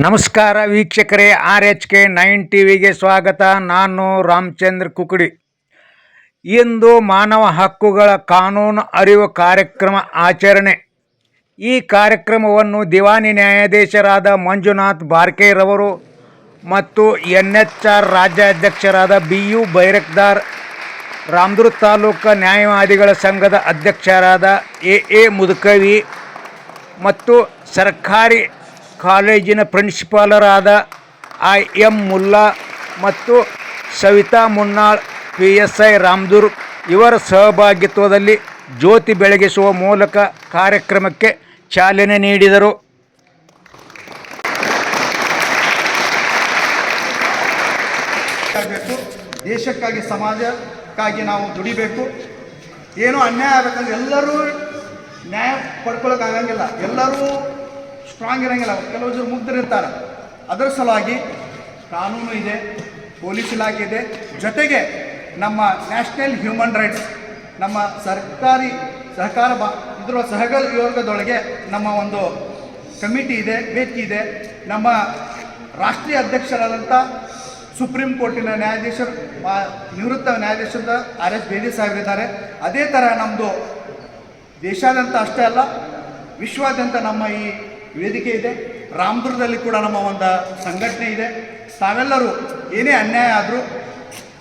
ನಮಸ್ಕಾರ ವೀಕ್ಷಕರೇ R H K nine T ವಿಗೆ ಸ್ವಾಗತ. ನಾನು ರಾಮಚಂದ್ರ ಕುಕುಡಿ. ಇಂದು ಮಾನವ ಹಕ್ಕುಗಳ ಕಾನೂನು ಅರಿವು ಕಾರ್ಯಕ್ರಮ ಆಚರಣೆ. ಈ ಕಾರ್ಯಕ್ರಮವನ್ನು ದಿವಾನಿ ನ್ಯಾಯಾಧೀಶರಾದ ಮಂಜುನಾಥ್ ಬಾರ್ಕೇರವರು ಮತ್ತು ಎನ್ ಎಚ್ ಆರ್ ರಾಜ್ಯಾಧ್ಯಕ್ಷರಾದ ಬಿ ಯು ಬೈರಕ್ದಾರ್, ರಾಮದುರ್ಗ ತಾಲೂಕು ನ್ಯಾಯವಾದಿಗಳ ಸಂಘದ ಅಧ್ಯಕ್ಷರಾದ ಎ ಎ ಮುದುಕವಿ ಮತ್ತು ಸರ್ಕಾರಿ ಕಾಲೇಜಿನ ಪ್ರಿನ್ಸಿಪಾಲರಾದ ಐ ಎಂ ಮುಲ್ಲಾ ಮತ್ತು Savita Munnal, P S I Ramdurg ಇವರ ಸಹಭಾಗಿತ್ವದಲ್ಲಿ ಜ್ಯೋತಿ ಬೆಳಗಿಸುವ ಮೂಲಕ ಕಾರ್ಯಕ್ರಮಕ್ಕೆ ಚಾಲನೆ ನೀಡಿದರು. ದೇಶಕ್ಕಾಗಿ, ಸಮಾಜಕ್ಕಾಗಿ ನಾವು ದುಡಿಬೇಕು. ಏನೋ ಅನ್ಯಾಯ ಆಗಬೇಕಂದ್ರೆ ಎಲ್ಲರೂ ನ್ಯಾಯ ಪಡ್ಕೊಳಕ್ಕಾಗಂಗಿಲ್ಲ ಎಲ್ಲರೂ ಸ್ಟ್ರಾಂಗ್ ಇರಂಗಿಲ್ಲ. ಕೆಲವು ಜನ ಮುಗ್ಧರಿರ್ತಾರೆ ಅದರ ಸಲುವಾಗಿ ಕಾನೂನು ಇದೆ, ಪೊಲೀಸ್ ಇಲಾಖೆ ಇದೆ. ಜೊತೆಗೆ ನಮ್ಮ ನ್ಯಾಷನಲ್ ಹ್ಯೂಮನ್ ರೈಟ್ಸ್, ನಮ್ಮ ಸರ್ಕಾರಿ ಸಹಕಾರ ಬಾ, ಇದರ ಸಹಯೋಗದೊಳಗೆ ನಮ್ಮ ಒಂದು ಕಮಿಟಿ ಇದೆ ವೇದಿಕೆ ಇದೆ. ನಮ್ಮ ರಾಷ್ಟ್ರೀಯ ಅಧ್ಯಕ್ಷರಾದಂಥ ಸುಪ್ರೀಂ ಕೋರ್ಟಿನ ನ್ಯಾಯಾಧೀಶರು ನಿವೃತ್ತ ನ್ಯಾಯಾಧೀಶರಾದ ಆರ್ ಎಸ್ ಬೇದಿ ಸಾಹೇಬರಿದ್ದಾರೆ ಅದೇ ಥರ ನಮ್ಮದು ದೇಶಾದ್ಯಂತ ಅಷ್ಟೇ ಅಲ್ಲ, ವಿಶ್ವಾದ್ಯಂತ ನಮ್ಮ ಈ ವೇದಿಕೆ ಇದೆ. ರಾಮದುರ್ಗದಲ್ಲಿ ಕೂಡ ನಮ್ಮ ಒಂದು ಸಂಘಟನೆ ಇದೆ. ತಾವೆಲ್ಲರೂ ಏನೇ ಅನ್ಯಾಯ ಆದರೂ,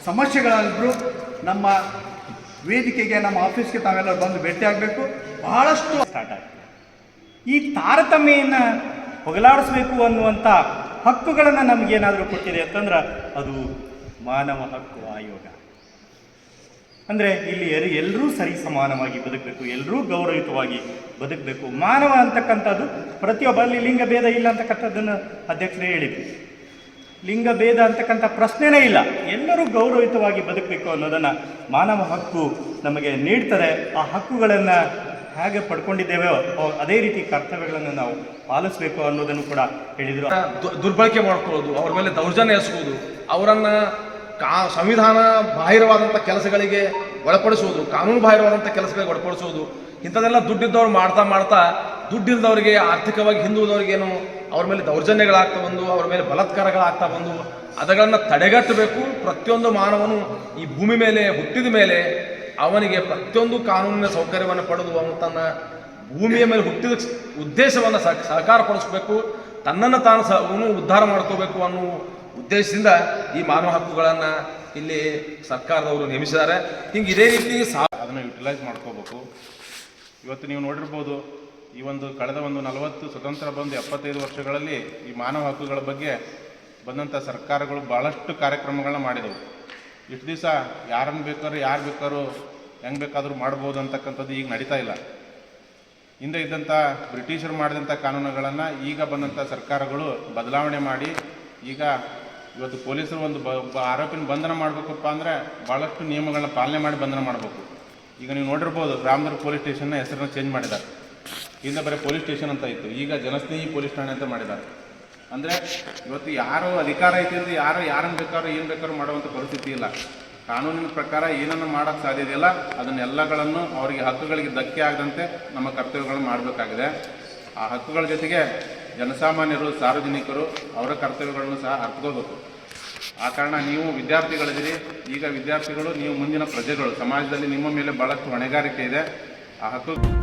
ಸಮಸ್ಯೆಗಳಾದರೂ ನಮ್ಮ ವೇದಿಕೆಗೆ, ನಮ್ಮ ಆಫೀಸ್ಗೆ ತಾವೆಲ್ಲರೂ ಬಂದು ಭೇಟಿಯಾಗಬೇಕು ಬಹಳಷ್ಟು ಸ್ಟಾರ್ಟ್ ಆಗ್ತದೆ ಈ ತಾರತಮ್ಯವನ್ನು ಹೊಗಲಾಡಿಸ್ಬೇಕು ಅನ್ನುವಂಥ ಹಕ್ಕುಗಳನ್ನು ನಮಗೇನಾದರೂ ಕೊಟ್ಟಿದೆ ಅಂತಂದ್ರೆ ಅದು ಮಾನವ ಹಕ್ಕು ಆಯೋಗ. ಅಂದರೆ ಇಲ್ಲಿ ಎರಿ ಎಲ್ಲರೂ ಸರಿ ಸಮಾನವಾಗಿ ಬದುಕಬೇಕು, ಎಲ್ಲರೂ ಗೌರವಯುತವಾಗಿ ಬದುಕಬೇಕು. ಮಾನವ ಅಂತಕ್ಕಂಥದ್ದು ಪ್ರತಿಯೊಬ್ಬರಲ್ಲಿ ಲಿಂಗ ಭೇದ ಇಲ್ಲ ಅಂತಕ್ಕಂಥದ್ದನ್ನು ಅಧ್ಯಕ್ಷರೇ ಹೇಳಿದ್ರು. ಲಿಂಗ ಭೇದ ಅಂತಕ್ಕಂಥ ಪ್ರಶ್ನೆನೇ ಇಲ್ಲ. ಎಲ್ಲರೂ ಗೌರವಯುತವಾಗಿ ಬದುಕಬೇಕು ಅನ್ನೋದನ್ನು ಮಾನವ ಹಕ್ಕು ನಮಗೆ ನೀಡ್ತಾರೆ. ಆ ಹಕ್ಕುಗಳನ್ನು ಹೇಗೆ ಪಡ್ಕೊಂಡಿದ್ದೇವೋ ಅದೇ ರೀತಿ ಕರ್ತವ್ಯಗಳನ್ನು ನಾವು ಪಾಲಿಸಬೇಕು ಅನ್ನೋದನ್ನು ಕೂಡ ಹೇಳಿದರು. ದುರ್ಬಳಕೆ ಮಾಡ್ಕೊಳ್ಳೋದು, ಅವ್ರ ಮೇಲೆ ದೌರ್ಜನ್ಯ ಎಸಗೋದು ಅವರನ್ನು ಕಾ, ಸಂವಿಧಾನ ಬಾಹಿರವಾದಂಥ ಕೆಲಸಗಳಿಗೆ ಒಳಪಡಿಸೋದು ಕಾನೂನು ಬಾಹಿರವಾದಂಥ ಕೆಲಸಗಳಿಗೆ ಒಳಪಡಿಸುವುದು, ಇಂಥದ್ದೆಲ್ಲ ದುಡ್ಡಿದ್ದವ್ರು ಮಾಡ್ತಾ ಮಾಡ್ತಾ ದುಡ್ಡಿಲ್ದವರಿಗೆ, ಆರ್ಥಿಕವಾಗಿ ಹಿಂದುಳಿದವ್ರಿಗೇನು ಅವ್ರ ಮೇಲೆ ದೌರ್ಜನ್ಯಗಳಾಗ್ತಾ ಬಂದು, ಅವ್ರ ಮೇಲೆ ಬಲತ್ಕಾರಗಳಾಗ್ತಾ ಬಂದು, ಅದಗಳನ್ನು ತಡೆಗಟ್ಟಬೇಕು. ಪ್ರತಿಯೊಂದು ಮಾನವನು ಈ ಭೂಮಿ ಮೇಲೆ, ಹುಟ್ಟಿದ ಮೇಲೆ ಅವನಿಗೆ ಪ್ರತಿಯೊಂದು ಕಾನೂನಿನ ಸೌಕರ್ಯವನ್ನು ಪಡೆದು ಅವನು ತನ್ನ ಭೂಮಿಯ ಮೇಲೆ ಹುಟ್ಟಿದ ಉದ್ದೇಶವನ್ನು ಸಹ- ಸಹಕಾರ ಪಡಿಸಬೇಕು. ತನ್ನನ್ನು ತಾನು ಸಹ ಅವನು ಉದ್ಧಾರ ಮಾಡ್ಕೋಬೇಕು ಅನ್ನೋ ಉದ್ದೇಶದಿಂದ ಈ ಮಾನವ ಹಕ್ಕುಗಳನ್ನು ಇಲ್ಲಿ ಸರ್ಕಾರದವರು ನೇಮಿಸಿದ್ದಾರೆ. ಹಿಂಗೆ ಇದೇ ರೀತಿ ಸಾ ಅದನ್ನು ಯುಟಿಲೈಸ್ ಮಾಡ್ಕೋಬೇಕು. ಇವತ್ತು ನೀವು ನೋಡಿರ್ಬೋದು, ಈ ಒಂದು ಕಳೆದ ಒಂದು ನಲವತ್ತು ಸ್ವತಂತ್ರ ಬಂದು ಎಪ್ಪತ್ತೈದು ವರ್ಷಗಳಲ್ಲಿ ಈ ಮಾನವ ಹಕ್ಕುಗಳ ಬಗ್ಗೆ ಬಂದಂಥ ಸರ್ಕಾರಗಳು ಭಾಳಷ್ಟು ಕಾರ್ಯಕ್ರಮಗಳನ್ನ ಮಾಡಿದವು. ಇಷ್ಟು ದಿವಸ ಯಾರನ್ನು ಬೇಕಾದ್ರೂ, ಯಾರು ಬೇಕಾದ್ರೂ ಹೆಂಗೆ ಬೇಕಾದರೂ ಮಾಡ್ಬೋದು ಅಂತಕ್ಕಂಥದ್ದು ಈಗ ನಡೀತಾ ಇಲ್ಲ. ಹಿಂದೆ ಇದ್ದಂಥ ಬ್ರಿಟಿಷರು ಮಾಡಿದಂಥ ಕಾನೂನುಗಳನ್ನು ಈಗ ಬಂದಂಥ ಸರ್ಕಾರಗಳು ಬದಲಾವಣೆ ಮಾಡಿ ಈಗ ಇವತ್ತು ಪೊಲೀಸರು ಒಂದು ಬ, ಒಬ್ಬ ಆರೋಪಿನ ಬಂಧನ ಮಾಡಬೇಕಪ್ಪ ಅಂದರೆ ಭಾಳಷ್ಟು ನಿಯಮಗಳನ್ನ ಪಾಲನೆ ಮಾಡಿ ಬಂಧನ ಮಾಡಬೇಕು. ಈಗ ನೀವು ನೋಡಿರ್ಬೋದು ರಾಮದುರ್ಗ ಪೊಲೀಸ್ ಸ್ಟೇಷನ್ನ ಹೆಸರನ್ನ ಚೇಂಜ್ ಮಾಡಿದ್ದಾರೆ. ಹಿಂದೆ ಬರೀ ಪೊಲೀಸ್ ಸ್ಟೇಷನ್ ಅಂತ ಇತ್ತು, ಈಗ ಜನಸ್ನೇಹಿ ಪೊಲೀಸ್ ಠಾಣೆ ಅಂತ ಮಾಡಿದ್ದಾರೆ. ಅಂದರೆ ಇವತ್ತು ಯಾರು ಅಧಿಕಾರ ಐತಿ ಅಂದ್ರೆ ಯಾರು ಯಾರನ್ನು ಬೇಕಾದ್ರೂ ಏನು ಬೇಕಾದ್ರೂ ಮಾಡುವಂಥ ಪರಿಸ್ಥಿತಿ ಇಲ್ಲ. ಕಾನೂನಿನ ಪ್ರಕಾರ ಏನನ್ನು ಮಾಡೋಕ್ಕೆ ಸಾಧ್ಯ ಇದೆಯಲ್ಲ ಅದನ್ನೆಲ್ಲಗಳನ್ನು ಅವರಿಗೆ ಹಕ್ಕುಗಳಿಗೆ ಧಕ್ಕೆ ಆಗದಂತೆ ನಮ್ಮ ಕರ್ತವ್ಯಗಳನ್ನು ಮಾಡಬೇಕಾಗಿದೆ. ಆ ಹಕ್ಕುಗಳ ಜೊತೆಗೆ ಜನಸಾಮಾನ್ಯರು, ಸಾರ್ವಜನಿಕರು ಅವರ ಕರ್ತವ್ಯಗಳನ್ನು ಸಹ ಅರ್ಥಕೋಬೇಕು ಆ ಕಾರಣ ನೀವು ವಿದ್ಯಾರ್ಥಿಗಳಿದ್ದೀರಿ. ಈಗ ವಿದ್ಯಾರ್ಥಿಗಳು, ನೀವು ಮುಂದಿನ ಪ್ರಜೆಗಳು. ಸಮಾಜದಲ್ಲಿ ನಿಮ್ಮ ಮೇಲೆ ಭಾಳಷ್ಟು ಹೊಣೆಗಾರಿಕೆ ಇದೆ. ಆ ಹಕ್ಕು